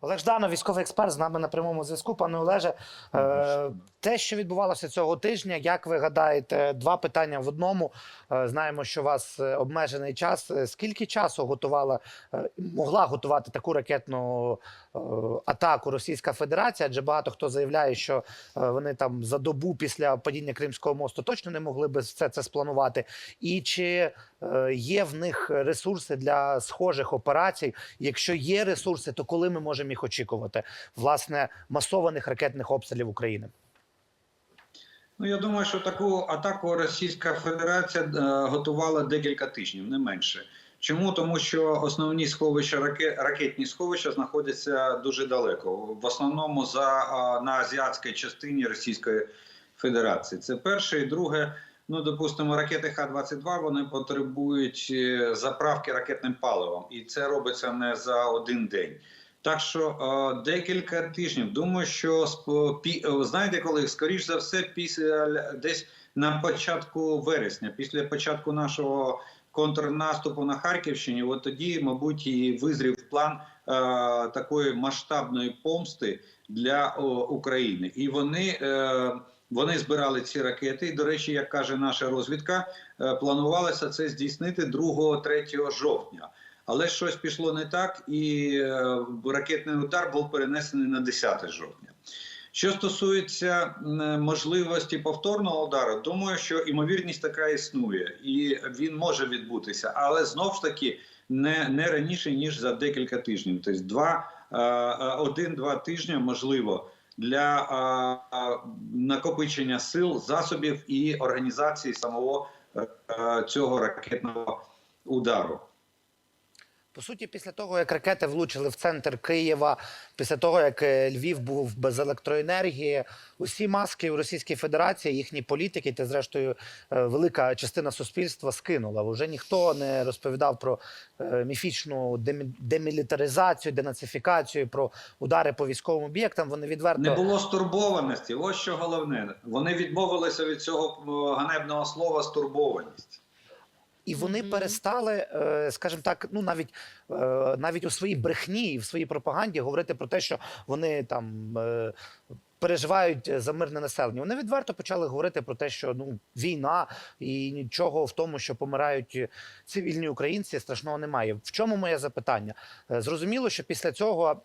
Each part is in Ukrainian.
Олег Жданов, військовий експерт, з нами на прямому зв'язку. Пане Олеже, е, те, що відбувалося цього тижня, як ви гадаєте, два питання в одному. Е, Знаємо, що у вас е, обмежений час. Скільки часу готувала могла готувати таку ракетну атаку Російська Федерація? Адже багато хто заявляє, що вони там за добу після падіння Кримського мосту точно не могли би все це спланувати. І чи є в них ресурси для схожих операцій? Якщо є ресурси, то коли ми можемо їх очікувати? Власне, масованих ракетних обстрілів України? Ну, я думаю, що таку атаку Російська Федерація е, готувала декілька тижнів, не менше. Чому? Тому що основні сховища раке- ракетні сховища знаходяться дуже далеко, в основному за на азіатській частині Російської Федерації. Це перше і друге. Ну, допустимо, ракети Х-22 вони потребують е, заправки ракетним паливом, і це робиться не за один день. Так що е, декілька тижнів. Думаю, що е, знаєте, коли скоріш за все, після десь на початку вересня, після початку нашого контрнаступу на Харківщині, от тоді, мабуть, і визрів план е, такої масштабної помсти для о, України, і вони. Е, вони збирали ці ракети, і, до речі, як каже наша розвідка, е, планувалося це здійснити 2-3 жовтня. Але щось пішло не так, і е, ракетний удар був перенесений на 10 жовтня. Що стосується можливості повторного удару, думаю, що імовірність така існує, і він може відбутися, але знов ж таки не, не раніше ніж за декілька тижнів. Тобто два е, е, один-два тижні можливо для накопичення сил, засобів і організації самого цього ракетного удару. По суті, після того, як ракети влучили в центр Києва, після того, як е, Львів був без електроенергії, усі маски в Російській Федерації, їхні політики, та зрештою е, велика частина суспільства скинула. Вже ніхто не розповідав про е, міфічну демі- демілітаризацію, денацифікацію, про удари по військовим об'єктам. Вони відверто Не було стурбованості. Ось що головне. Вони відмовилися від цього ганебного слова стурбованість. І вони Мгм. перестали, е, скажімо так, ну навіть е, навіть у своїй брехні і в своїй пропаганді говорити про те, що вони там е, переживають за мирне населення. Вони відверто почали говорити про те, що ну війна і нічого в тому, що помирають цивільні українці, страшного немає. В чому моє запитання? Зрозуміло, що після цього.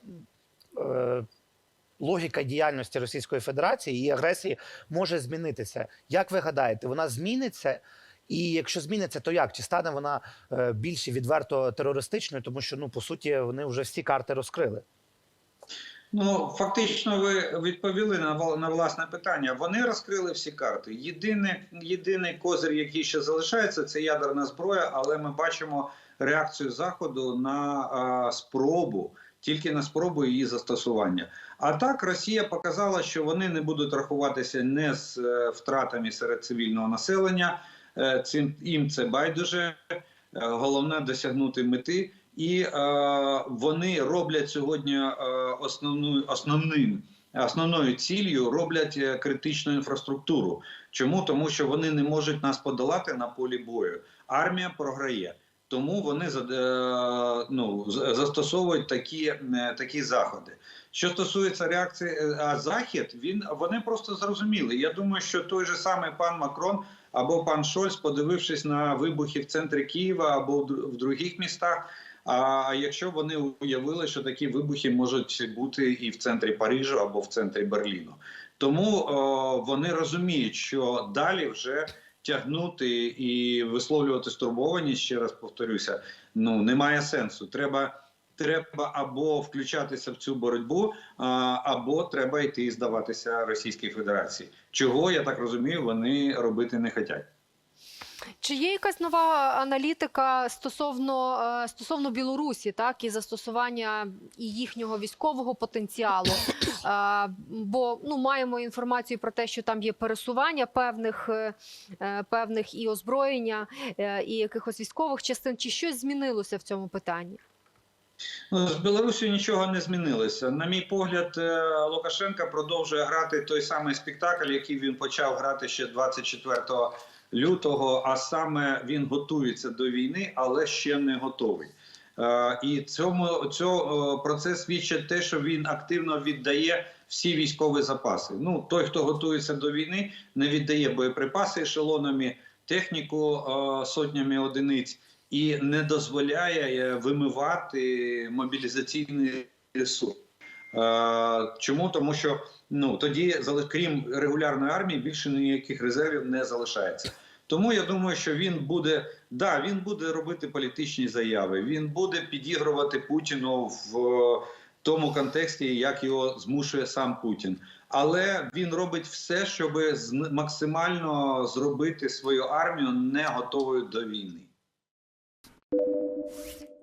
Логіка діяльності Російської Федерації і агресії може змінитися. Як ви гадаєте, вона зміниться? І якщо зміниться, то як? Чи стане вона е, більш відверто терористичною, тому що ну по суті вони вже всі карти розкрили? Ну фактично, ви відповіли на на власне питання. Вони розкрили всі карти. Єдине, єдиний козир, який ще залишається, це ядерна зброя. Але ми бачимо реакцію заходу на а, спробу, тільки на спробу її застосування. А так Росія показала, що вони не будуть рахуватися не з е, втратами серед цивільного населення. Е, цим їм це байдуже. Е, Головне досягнути мети. І е, вони роблять сьогодні е, основну основним. Основною ціллю роблять критичну інфраструктуру. Чому? Тому що вони не можуть нас подолати на полі бою. Армія програє, тому вони ну, застосовують такі, такі заходи. Що стосується реакції, а захід він вони просто зрозуміли. Я думаю, що той же самий пан Макрон або пан Шольц, подивившись на вибухи в центрі Києва або в дру- других містах. А якщо вони уявили, що такі вибухи можуть бути і в центрі Парижу або в центрі Берліну, тому о, вони розуміють, що далі вже тягнути і висловлювати стурбованість, ще раз повторюся, ну немає сенсу. Треба. Треба або включатися в цю боротьбу, або треба йти і здаватися Російській Федерації. Чого я так розумію, вони робити не хочуть. Чи є якась нова аналітика стосовно, е, стосовно Білорусі, так і застосування і їхнього військового потенціалу? Е, Бо ну маємо інформацію про те, що там є пересування певних, е, певних і озброєння, і якихось військових частин. Чи щось змінилося в цьому питанні? Ну, з Білорусі нічого не змінилося. На мій погляд, е, Лукашенка продовжує грати той самий спектакль, який він почав грати ще 24 лютого. А саме він готується до війни, але ще не готовий. Е, І цьому цього про це свідчить те, що він активно віддає всі військові запаси. Ну той, хто готується до війни, не віддає боєприпаси ешелонами, техніку е, сотнями одиниць і не дозволяє е, вимивати мобілізаційний ресурс. Чому? Тому що ну тоді, крім регулярної армії, більше ніяких резервів не залишається. Тому я думаю, що він буде да, він буде робити політичні заяви. Він буде підігрувати Путіну в е, тому контексті, як його змушує сам Путін. Але він робить все, щоб максимально зробити свою армію не готовою до війни. Thank you.